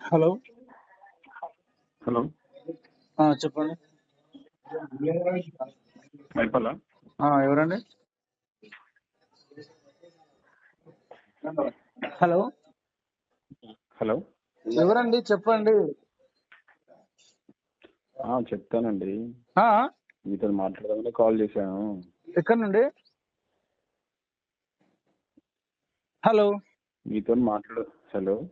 Hello. Hello. చెప్పండి. ఎవరండి? Hello. Hello. ఎవరండి? చెప్పండి. చెప్తానండి. మీతో మాట్లాడదామని కాల్ చేశాను. ఎక్కడి నుండి? హలో. మీతో మాట్లాడ హలో.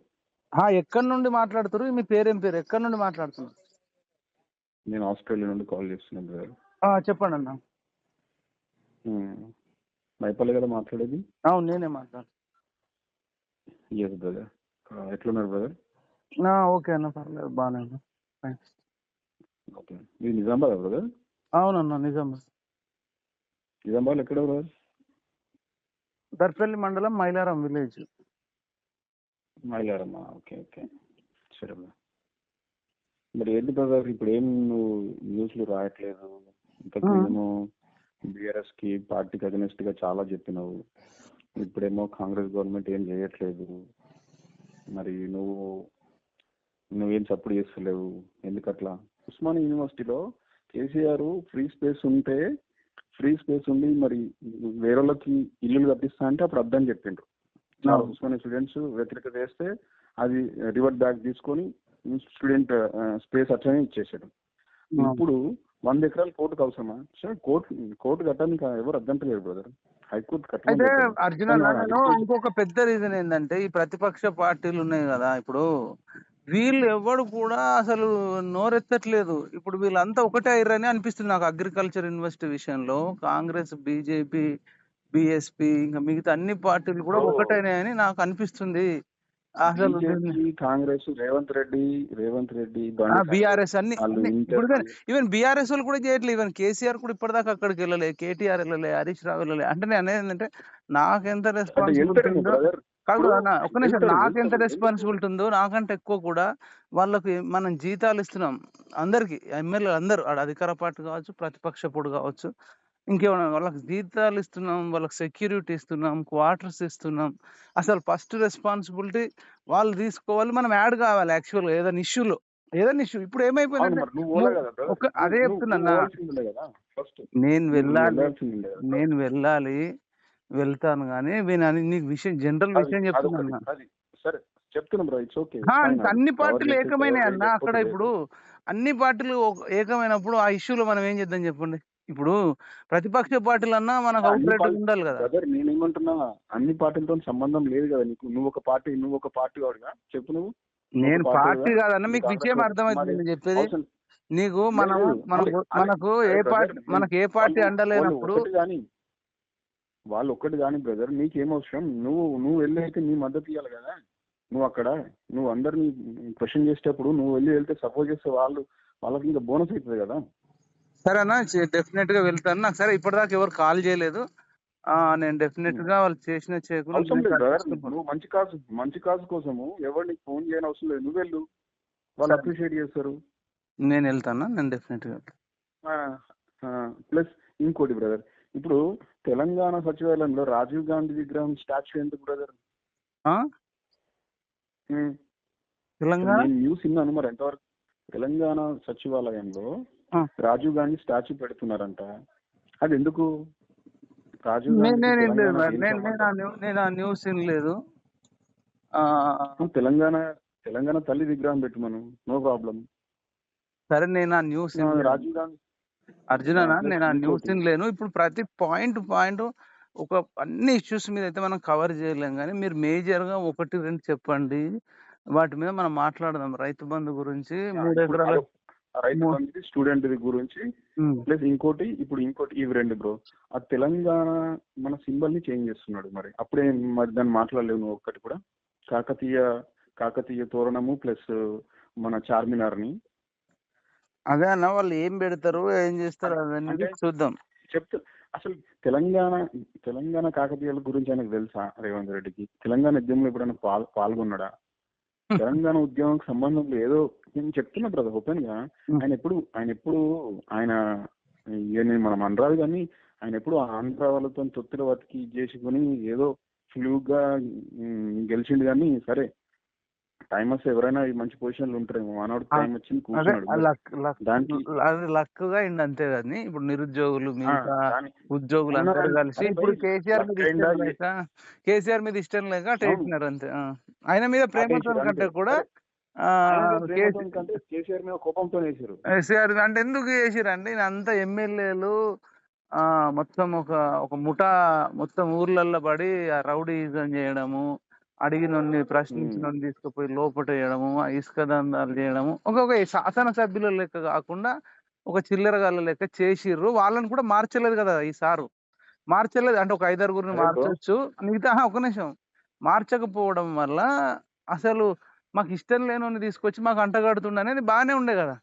ఎక్కడి నుండి మాట్లాడుతున్నారు మీ పేరేం పేరు? ఎక్కడి నుండి మాట్లాడుతున్నారు? నేను ఆస్ట్రేలియా నుండి కాల్ చేస్తున్నాను బ్రదర్. చెప్పండి అన్న. మైపల్లి కదా మాట్లాడేది? అవును నేనే మాట్లాడు ఎస్ బ్రదర్ ఎట్లున్నారు బ్రదర్? ఓకే అన్న పర్లేదు బాగానే ఉన్నా. Thanks okay. ఇది నిజామాబాద్ బ్రదర్? అవునన్న నిజం నిజామాబాద్ ఎక్కడ బ్రదర్? దర్పల్లి మండలం మైలారం విలేజ్. మైలారమ్మా ఓకే ఓకే. సరే బ్రదర్ మరి ఏంటి బ్రదర్ ఇప్పుడు ఏం నువ్వు న్యూస్లు రాయట్లేదు? ఇంతకు ఆ. ముందేమో బీఆర్ఎస్కి పార్టీకి అగెనిస్ట్గా చాలా చెప్పినావు. ఇప్పుడేమో కాంగ్రెస్ గవర్నమెంట్ ఏం చేయట్లేదు. మరి నువ్వు నువ్వేం సపోర్ట్ చేస్తలేవు. ఎందుకట్లా? ఉస్మానియా యూనివర్సిటీలో కేసీఆర్ ఫ్రీ స్పేస్ ఉంటే ఫ్రీ స్పేస్ ఉండి మరి వేరే వాళ్ళకి ఇల్లులు కట్టిస్తా అంటే అప్పుడు అర్థం చెప్పిండ్రు. అవును. ఉస్మానియా స్టూడెంట్స్ వ్యతిరేకత చేస్తే అది రివర్ట్ బ్యాక్ తీసుకొని స్టూడెంట్ స్పేస్ అట్లనే ఇచ్చేసాడు. ఇప్పుడు వంద ఎకరాలు కోర్టుకు అవసరమా సరే కోర్టు కోర్టు కట్టడానికి ఎవరు అర్థంటలేరు బ్రదర్ హైకోర్టు అయితే కట్టలేదు అర్జున ఇంకొక పెద్ద రీజన్ ఏంటంటే ఈ ప్రతిపక్ష పార్టీలు ఉన్నాయి కదా ఇప్పుడు. వీళ్ళు ఎవడు కూడా అసలు నోరెత్తట్లేదు. ఇప్పుడు వీళ్ళంతా ఒకటే అయ్యారని అనిపిస్తుంది నాకు అగ్రికల్చర్ యూనివర్సిటీ విషయంలో. కాంగ్రెస్ బీజేపీ బిఎస్పి ఇంకా మిగతా అన్ని పార్టీలు కూడా. ఒకటైనాయని నాకు అనిపిస్తుంది. అసలు కాంగ్రెస్ రేవంత్ రెడ్డి రేవంత్ రెడ్డి బీఆర్ఎస్ అన్ని ఈవెన్ బీఆర్ఎస్ వాళ్ళు కూడా చేయట్లేదు. ఈవెన్ కేసీఆర్ కూడా ఇప్పటిదాకా అక్కడికి వెళ్ళలే కేటీఆర్ వెళ్ళలే హరీష్ రావు వెళ్ళలే. అంటే నేను అనేది ఏంటంటే నాకెంత రెస్పాన్సిబిలిటీ ఉందో కాదు ఒక్క నిమిషం నాకెంత. రెస్పాన్సిబిలిటీ ఉందో నాకంటే ఎక్కువ కూడా వాళ్ళకి మనం జీతాలు ఇస్తున్నాం. అందరికి ఎమ్మెల్యే అందరూ అధికార పార్టీ కావచ్చు ప్రతిపక్ష పొడు కావచ్చు ఇంకేమైనా వాళ్ళకి జీతాలు ఇస్తున్నాం వాళ్ళకి సెక్యూరిటీ ఇస్తున్నాం క్వార్టర్స్ ఇస్తున్నాం. అసలు ఫస్ట్ రెస్పాన్సిబిలిటీ వాళ్ళు తీసుకోవాలి. మనం యాడ్ కావాలి యాక్చువల్గా ఏదైనా ఇష్యూలో. ఏదైనా ఇష్యూ. ఇప్పుడు. ఒక- అదే చెప్తున్నా నేను వెళ్ళాలి. నేను వెళ్ళాలి వెళ్తాను కానీ నేను నీకు విషయం జనరల్ విషయం. చెప్తున్నా సరే చెప్తున్నా అన్ని పార్టీలు ఏకమైనాయి అన్న. అక్కడ ఇప్పుడు అన్ని పార్టీలు ఏకమైనప్పుడు ఆ ఇష్యూలో మనం ఏం చేద్దాం చెప్పండి? ఇప్పుడు ప్రతిపక్ష పార్టీలు అన్నా మనకు ఉండాలి కదా. బ్రదర్ నేనేమంటున్నా అన్ని పార్టీలతో సంబంధం లేదు కదా నీకు. నువ్వు ఒక పార్టీ నువ్వు ఒక పార్టీ వాడుగా చెప్పు నువ్వు. నేను పార్టీ పార్టీ కదా? కాదన్న మీకు విషయం అర్థమవుతుంది నేను చెప్పేది. నీకు మనం మనకు మనకు ఏ పార్టీ మనకు ఏ పార్టీ అండలేనప్పుడు వాళ్ళు ఒక్కటి కానీ బ్రదర్ నీకేం అవసరం? నువ్వు నువ్వు వెళ్ళి అయితే నీ మద్దతు ఇవ్వాలి కదా? నువ్వు అక్కడ నువ్వు అందరిని క్వశ్చన్ చేసేటప్పుడు నువ్వు వెళ్ళి వెళ్తే సపోర్ట్ చేస్తే వాళ్ళు వాళ్ళకి ఇంకా బోనస్ అవుతుంది కదా? సరేనా? డెఫినెట్గా వెళ్తాను. నాకు సరే ఇప్పటిదాకా ఎవరు కాల్ చేయలేదు. ఆ నేను డెఫినెట్గా వాళ్ళు చేసిన చేయకుండా మంచి కాజు మంచి కాజు కోసము ఎవరిని ఫోన్ చేయని అవసరం లేదు. నువ్వు వెళ్ళు. వాళ్ళు సరే. అప్రిషియేట్ చేస్తారు. నేను వెళ్తాను. నేను డెఫినెట్గా ప్లస్ ఇంకోటి బ్రదర్. ఇప్పుడు తెలంగాణ సచివాలయంలో రాజీవ్ గాంధీ విగ్రహం స్టాచ్యూ ఎందుకు బ్రదర్? ఆ? తెలంగాణ? న్యూస్ విన్నాను మరి ఎంతవరకు? తెలంగాణ సచివాలయంలో. రాజీవ్ గాంధీ స్టాచ్యూ పెడుతున్నారంట. అది ఎందుకు రాజీవ్ నేను లేదు ఆ న్యూస్ ఆ, తెలంగాణ తెలంగాణ తల్లి విగ్రహం పెట్టమను నో ప్రాబ్లం. సరే నేను ఆ న్యూస్. రాజీవ్ గాంధీ అర్జున నేను ఆ. న్యూస్ వినలేను ఇప్పుడు ప్రతి పాయింట్ పాయింట్ ఒక అన్ని ఇష్యూస్ మీద అయితే మనం కవర్ చేయలేం కానీ మీరు మేజర్గా ఒకటి రెండు చెప్పండి. వాటి మీద మనం మాట్లాడదాం. రైతు బంధు గురించి మూడు ఎకరాల రైతు స్టూడెంట్ గురించి. ప్లస్ ఇంకోటి ఇప్పుడు ఇంకోటి ఇవి రెండు బ్రో ఆ తెలంగాణ మన సింబల్ని చేంజ్ చేస్తున్నాడు మరి. అప్పుడే మరి దాన్ని మాట్లాడలేవు నువ్వు ఒక్కటి కూడా. కాకతీయ కాకతీయ తోరణము ప్లస్ మన చార్మినార్ని అదే అన్న వాళ్ళు ఏం పెడతారు ఏం చేస్తారు అవన్నీ చూద్దాం. చెప్తా అసలు తెలంగాణ తెలంగాణ కాకతీయుల గురించి ఆయనకు తెలుసా రేవంత్ రెడ్డికి? తెలంగాణ ఉద్యమంలో ఎప్పుడైనా పాల్ పాల్గొన్నాడా? తెలంగాణ ఉద్యమంకి సంబంధం లేదు. నేను చెప్తున్నా బ్రదర్ ఓపెన్గా. ఆయన ఎప్పుడు ఆయన ఎప్పుడు ఆయన నేను మనం అనరాదు కానీ ఆయన ఎప్పుడు ఆంధ్ర వాళ్ళతో తొత్తుల బతికి చేసుకుని ఏదో ఫ్లూగా గెలిచిండు కానీ సరే. టైం వస్తే ఎవరైనా ఈ మంచి పొజిషన్లు ఉంటారేమో. మనోడు టైం వచ్చింది అదే కూర్చున్నాడు లక్ లక్ దానికి అది లక్గా ఇండి అంతే కానీ ఇప్పుడు నిరుద్యోగులు ఆ, మిగతా దాని ఉద్యోగులు అందరూ కలిసి అరే ఇప్పుడు భయ్ కేసీఆర్ లక్ మీద అయిందా? ఇష్టం లేక కేసీఆర్ మీద ఇష్టం లేక అవును. అంతే. ఆ. ఆయన మీద ప్రేమతో అటేసారు కంటే కూడా అరే ఆ, ఆయన మీద ప్రేమతో కేసీ కంటే కేసీఆర్ మీద కోపంతో వేసారు. కేసీఆర్ అంటే ఎందుకు చేసిరండి అంత ఎమ్మెల్యేలు ఆ మొత్తం ఒక ఒక ముఠా మొత్తం ఊర్లల్లో పడి ఆ రౌడీజం చేయడము అడిగినోన్ని ప్రశ్నించిన తీసుకుపోయి లోపటేయడము ఆ ఇసుక దందాలు చేయడము ఒక్కొక్క శాసనసభ్యుల లెక్క కాకుండా ఒక చిల్లరగాళ్ళ లెక్క చేసిర్రు. వాళ్ళని కూడా మార్చలేదు కదా ఈ సారు. మార్చలేదు. అంటే ఒక ఐదారుగురిని మార్చొచ్చు. మిగతా ఒక నిమిషం. మార్చకపోవడం వల్ల అసలు మాకు ఇష్టం లేనోని తీసుకొచ్చి మాకు అంటగడుతుండ అనేది బాగానే ఉండే కదా.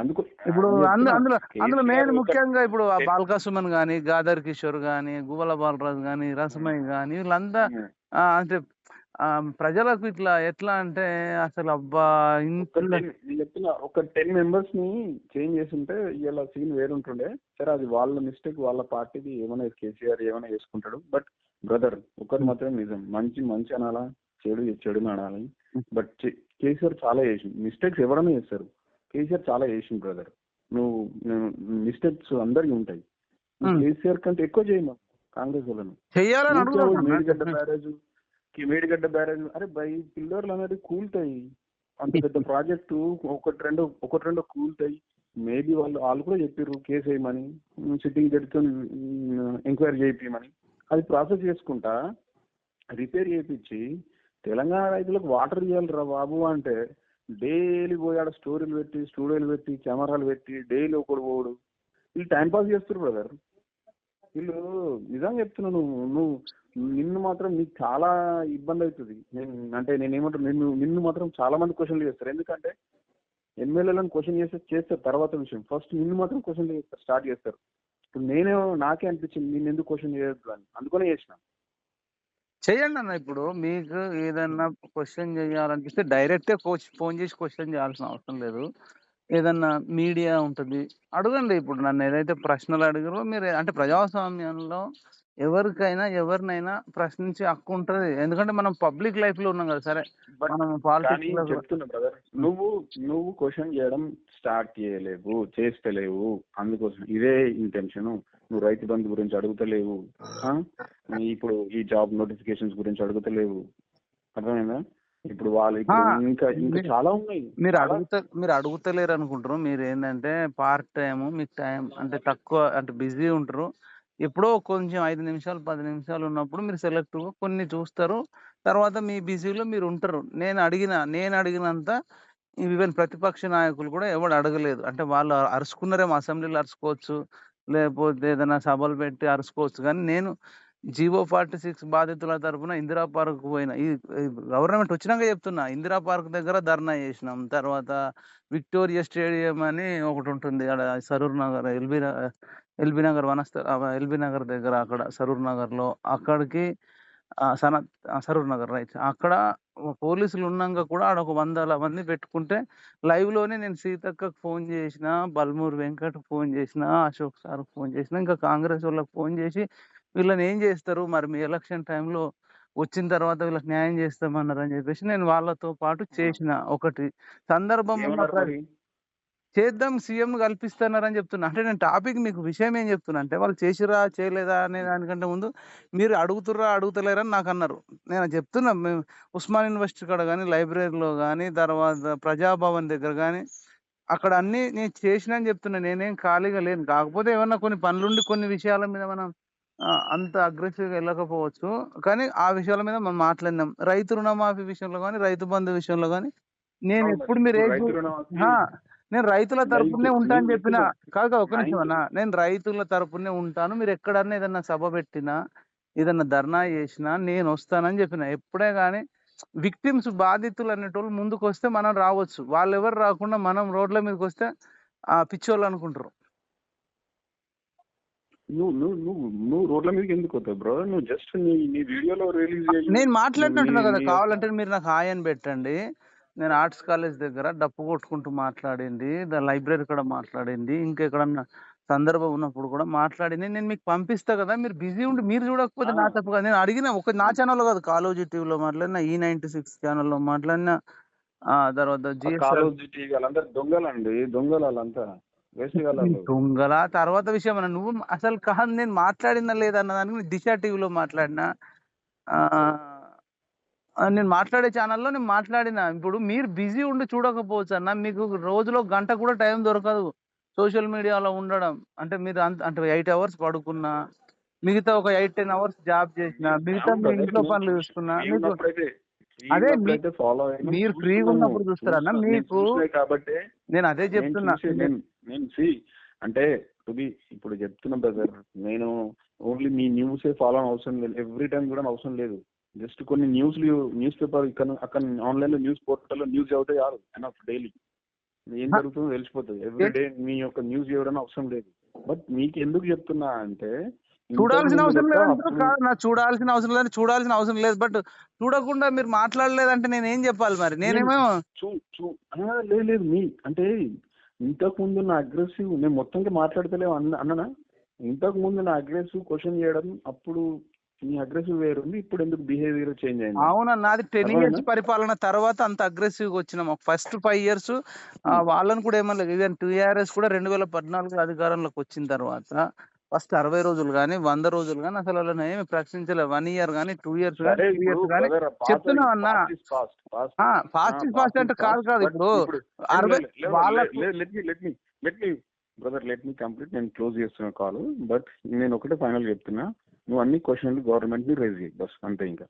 అందుకు ఇప్పుడు అందులో అందులో మెయిన్ ముఖ్యంగా ఇప్పుడు బాల్కా సుమన్ గాని గాదర్ కిషోర్ గాని గువ్వల బాలరాజు గాని రసమయ్య గాని వీళ్ళంతా అంటే ప్రజలకు ఇట్లా ఎట్లా అంటే అసలు అబ్బా చెప్తున్నా ఒక టెన్ మెంబర్స్ని చేంజ్ చేస్తుంటే ఇలా సీన్ వేరుంటుండే. సరే అది వాళ్ళ మిస్టేక్ వాళ్ళ పార్టీది ఏమైనా కేసీఆర్ ఏమైనా చేసుకుంటాడు. బట్ బ్రదర్ ఒకటి మాత్రం నిజం. మంచి మంచి అనాలా చెడు చెడు అనాలి బట్ కేసీఆర్ చాలా చేసింది మిస్టేక్స్ ఎవరైనా చేస్తారు. కేసీఆర్ చాలా చేసింది బ్రదర్ నువ్వు మిస్టేక్స్ అందరికి ఉంటాయి. కేసీఆర్ కంటే ఎక్కువ చేయను కాంగ్రెస్ వాళ్ళను. మేడిగడ్డ బ్యారేజ్కి మేడిగడ్డ బ్యారేజ్ అరే బై పిల్లర్లు అనేది కూల్తాయి. అంత పెద్ద ప్రాజెక్టు ఒకటి రెండు ఒకటి రెండు కూల్తాయి. మేబీ వాళ్ళు వాళ్ళు కూడా చెప్పారు కేసు వేయమని సిట్టింగ్ జడ్జితో ఎంక్వైరీ చేయించమని అది ప్రాసెస్ చేసుకుంటా రిపేర్ చేయించి తెలంగాణ రైతులకు వాటర్ ఇవ్వాలిరా బాబు అంటే డైలీ పోయి ఆడ స్టోరీలు పెట్టి స్టూడియోలు పెట్టి కెమెరాలు పెట్టి డైలీ ఒకడు పోడు వీళ్ళు టైం పాస్ చేస్తారు బ్రదర్. వీళ్ళు నిజంగా చెప్తున్నా నువ్వు నువ్వు నిన్ను మాత్రం నీకు చాలా ఇబ్బంది అవుతుంది. నేను అంటే నేను ఏమంటాను నిన్ను నిన్ను మాత్రం చాలా మంది క్వశ్చన్లు చేస్తారు. ఎందుకంటే ఎమ్మెల్యేలను క్వశ్చన్ చేస్తే చేస్తారు తర్వాత విషయం. ఫస్ట్ నిన్ను మాత్రం క్వశ్చన్ చేస్తారు స్టార్ట్ చేస్తారు. ఇప్పుడు నేనే నాకే అనిపించింది నేను ఎందుకు క్వశ్చన్ చేయొద్దు అని. అందుకనే చేసిన. చెయ్యండి అన్న ఇప్పుడు మీకు ఏదన్నా క్వశ్చన్ చేయాలనిపిస్తే డైరెక్టే కోచ్ ఫోన్ చేసి క్వశ్చన్ చేయాల్సిన అవసరం లేదు. ఏదన్నా మీడియా ఉంటుంది. అడగండి ఇప్పుడు నన్ను ఏదైతే ప్రశ్నలు అడిగారో మీరు అంటే ప్రజాస్వామ్యంలో ఎవరికైనా ఎవరినైనా ప్రశ్నించే హక్కు ఉంటది. ఎందుకంటే మనం పబ్లిక్ లైఫ్లో ఉన్నాం కదా సరే. మనం పాలిటిక్స్ చెప్తున్నా బ్రదర్ నువ్వు నువ్వు క్వశ్చన్ చేయడం స్టార్ట్ చేయలేవు చేస్తలేవు. అందుకోసం ఇదే ఇంటెన్షన్ నువ్వు రైతు బంధు గురించి అడుగుతలేవు? ఇప్పుడు ఈ జాబ్ నోటిఫికేషన్స్ గురించి అడుగుతలేవు. అర్థమైందా? ఇప్పుడు వాళ్ళు ఇంకా ఇంకా చాలా ఉన్నాయి. మీరు అడుగుతా మీరు అడుగుతలేరు అనుకుంటారు. మీరు ఏంటంటే పార్ట్ టైం మీకు టైం అంటే తక్కువ అంటే బిజీ ఉంటారు. ఎప్పుడో కొంచెం ఐదు నిమిషాలు పది నిమిషాలు ఉన్నప్పుడు మీరు సెలెక్ట్ కొన్ని చూస్తారు. తర్వాత మీ బిజీలో మీరు ఉంటారు. నేను అడిగిన నేను అడిగినంత ఈవెన్ ప్రతిపక్ష నాయకులు కూడా ఎవడు అడగలేదు. అంటే వాళ్ళు అరుచుకున్నారేమో అసెంబ్లీలో అరుచుకోవచ్చు లేకపోతే ఏదైనా సభలు పెట్టి అరుచుకోవచ్చు కానీ నేను జీవో ఫార్టీ సిక్స్ బాధితుల తరపున ఇందిరా పార్క్ పోయిన. ఈ గవర్నమెంట్ వచ్చినాక చెప్తున్నా ఇందిరా పార్క్ దగ్గర ధర్నా చేసినాం. తర్వాత విక్టోరియా స్టేడియం అని ఒకటి ఉంటుంది అక్కడ సరూర్ నగర్ ఎల్బీ ఎల్బీ నగర్ వనస్థ ఎల్బీ నగర్ దగ్గర అక్కడ సరూర్ నగర్లో. అక్కడికి ఆ, సరూర్ నగర్ రైట్. అక్కడ పోలీసులు ఉన్నాక కూడా ఆడ ఒక వందల మంది పెట్టుకుంటే లైవ్లోనే నేను సీతక్కకు ఫోన్ చేసిన బల్మూరు వెంకట్ ఫోన్ చేసిన అశోక్ సార్ ఫోన్ చేసిన ఇంకా కాంగ్రెస్ వాళ్ళకి ఫోన్ చేసి వీళ్ళని ఏం చేస్తారు? మరి మీ ఎలక్షన్ టైంలో వచ్చిన తర్వాత వీళ్ళకి న్యాయం చేస్తామన్నారు అని చెప్పేసి నేను వాళ్ళతో పాటు చేసిన ఒకటి. సందర్భం ఉన్న ఏమన్నారు ప్ర- మరి చేద్దాం సీఎం కల్పిస్తున్నారని చెప్తున్నా. అంటే నేను టాపిక్ మీకు విషయం ఏం చెప్తున్నా? అంటే వాళ్ళు చేసిరా చేయలేదా అనే దానికంటే ముందు మీరు అడుగుతుర్రా అడుగుతలేరా అని నాకు అన్నారు. నేను చెప్తున్నా మేము ఉస్మాన్ యూనివర్సిటీ కాడ కానీ లైబ్రరీలో కానీ తర్వాత ప్రజాభవన్ దగ్గర కానీ అక్కడ అన్ని నేను చేసిన అని చెప్తున్నా. నేనేం ఖాళీగా లేను. కాకపోతే ఏమన్నా కొన్ని పనులుండి కొన్ని విషయాల మీద మనం అంత అగ్రెసివ్గా వెళ్ళకపోవచ్చు. కానీ ఆ విషయాల మీద మనం మాట్లాడినాం. రైతు రుణమాఫీ విషయంలో కానీ రైతు బంధు విషయంలో కానీ నేను ఎప్పుడు మరి. నేను రైతుల తరపునే ఉంటా అని చెప్పిన. కాదు ఒక్క నిమిషం అన్న. నేను రైతుల తరపునే ఉంటాను. మీరు ఎక్కడన్నా ఏదన్నా సభ పెట్టినా ఏదన్నా ధర్నా చేసినా నేను వస్తానని చెప్పిన. ఎప్పుడే కానీ విక్టిమ్స్ బాధితులు అనేటోళ్ళు ముందుకు వస్తే మనం రావచ్చు. వాళ్ళు ఎవరు రాకుండా మనం రోడ్ల మీదకి వస్తే ఆ పిచ్చోళ్ళు అనుకుంటారు. నువ్వు నువ్వు నువ్వు నువ్వు రోడ్ల మీదకి ఎందుకు వస్తావు బ్రో? నువ్వు జస్ట్ నీ నీ వీడియోలో రిలీజ్ నేను మాట్లాడినట్టున్నా కదా కావాలంటే మీరు నాకు హాయ్ అని పెట్టండి. నేను ఆర్ట్స్ కాలేజ్ దగ్గర డప్పు కొట్టుకుంటూ మాట్లాడింది ద లైబ్రరీ కూడా మాట్లాడింది ఇంకా ఎక్కడన్నా సందర్భం ఉన్నప్పుడు కూడా మాట్లాడింది. నేను మీకు పంపిస్తా కదా మీరు బిజీ ఉండి మీరు చూడకపోతే నా. తప్పు కాదు. నేను అడిగిన ఒక నా ఛానల్లో కాదు కాలోజీ టీవీలో మాట్లాడినా ఈ నైన్టీ సిక్స్ ఛానల్లో మాట్లాడినా ఆ తర్వాత దొంగలండి దొంగలు వాళ్ళంతా వేస్ట్ వాళ్ళు దొంగల? తర్వాత విషయం అన్న నువ్వు అసలు కాదు నేను మాట్లాడినా లేదన్న దానికి దిశ టీవీలో మాట్లాడినా? నేను మాట్లాడే ఛానల్లో నేను మాట్లాడినా. ఇప్పుడు మీరు బిజీ ఉండి చూడకపోవచ్చు అన్న మీకు రోజులో గంట కూడా టైం దొరకదు సోషల్ మీడియాలో ఉండడం. అంటే మీరు అంత అంటే ఎయిట్ అవర్స్ పడుకున్నా మిగతా ఒక ఎయిట్ టెన్ అవర్స్ జాబ్ చేసిన మిగతా మీ ఇంట్లో పనులు చూసుకున్నా మీకు అదే మీరు ఫ్రీగా ఉన్నప్పుడు చూస్తారన్న మీకు కాబట్టి నేను అదే నేను చెప్తున్నా. అంటే ఇప్పుడు చెప్తున్నా బ్రదర్ నేను ఓన్లీ మీ న్యూస్ ఫాలో అవసరం లేదు. ఎవ్రీ టైం కూడా అవసరం లేదు. జస్ట్ కొన్ని న్యూస్ న్యూస్ పేపర్ ఇక్కడ అక్కడ ఆన్లైన్లో న్యూస్ పోర్టల్లో న్యూస్ చదివితే చాలు ఎనఫ్ డైలీ ఏం. జరుగుతుందో తెలిసిపోతుంది. ఎవ్రీ డే మీ యొక్క న్యూస్ చేయడం అవసరం లేదు. బట్ మీకు ఎందుకు చెప్తున్నా అంటే చూడాల్సిన అవసరం లేదు చూడాల్సిన అవసరం లేదు చూడాల్సిన అవసరం లేదు. బట్ చూడకుండా మీరు మాట్లాడలేదంటే నేను ఏం చెప్పాలి మరి? నేనేమో లేదు లేదు మీ అంటే ఇంతకు ముందు నా అగ్రెసివ్ నేను మొత్తంగా మాట్లాడతలేవు అన్న అన్ననా? ఇంతకు ముందు నా అగ్రెసివ్ క్వశ్చన్ చేయడం అప్పుడు మీ అగ్రెసివ్ వేరుంది ఇప్పుడు ఎందుకు బిహేవియర్ చేంజ్ అయింది? అవునన్నా నాది టెన్? ఇయర్స్ పరిపాలన తర్వాత అంత అగ్రెసివ్గా వచ్చినాం. ఫస్ట్ ఫైవ్ ఇయర్స్ వాళ్ళని కూడా ఏమన్నా ఈవెన్ టీఆర్ఎస్ కూడా రెండు వేల పద్నాలుగు అధికారంలోకి వచ్చిన తర్వాత ఫస్ట్ అరవై రోజులు కానీ వంద రోజులు కానీ అసలు వాళ్ళని ఏమి ప్రశ్నించలేదు వన్ ఇయర్ కానీ టూ ఇయర్స్ కానీ త్రీ ఇయర్స్ కానీ చెప్తున్నా అన్నా. ఫాస్ట్ ఫాస్ట్ అంటే కాదు కాదు. ఇప్పుడు అరవై బ్రదర్ లెట్ మీ కంప్లీట్ నేను క్లోజ్ చేస్తున్నా కాల్ బట్ నేను ఒకటే ఫైనల్ చెప్తున్నా. నువ్వు అన్ని క్వశ్చన్లు గవర్నమెంట్ని రేజ్ చేయి బస్ అంతే ఇంకా.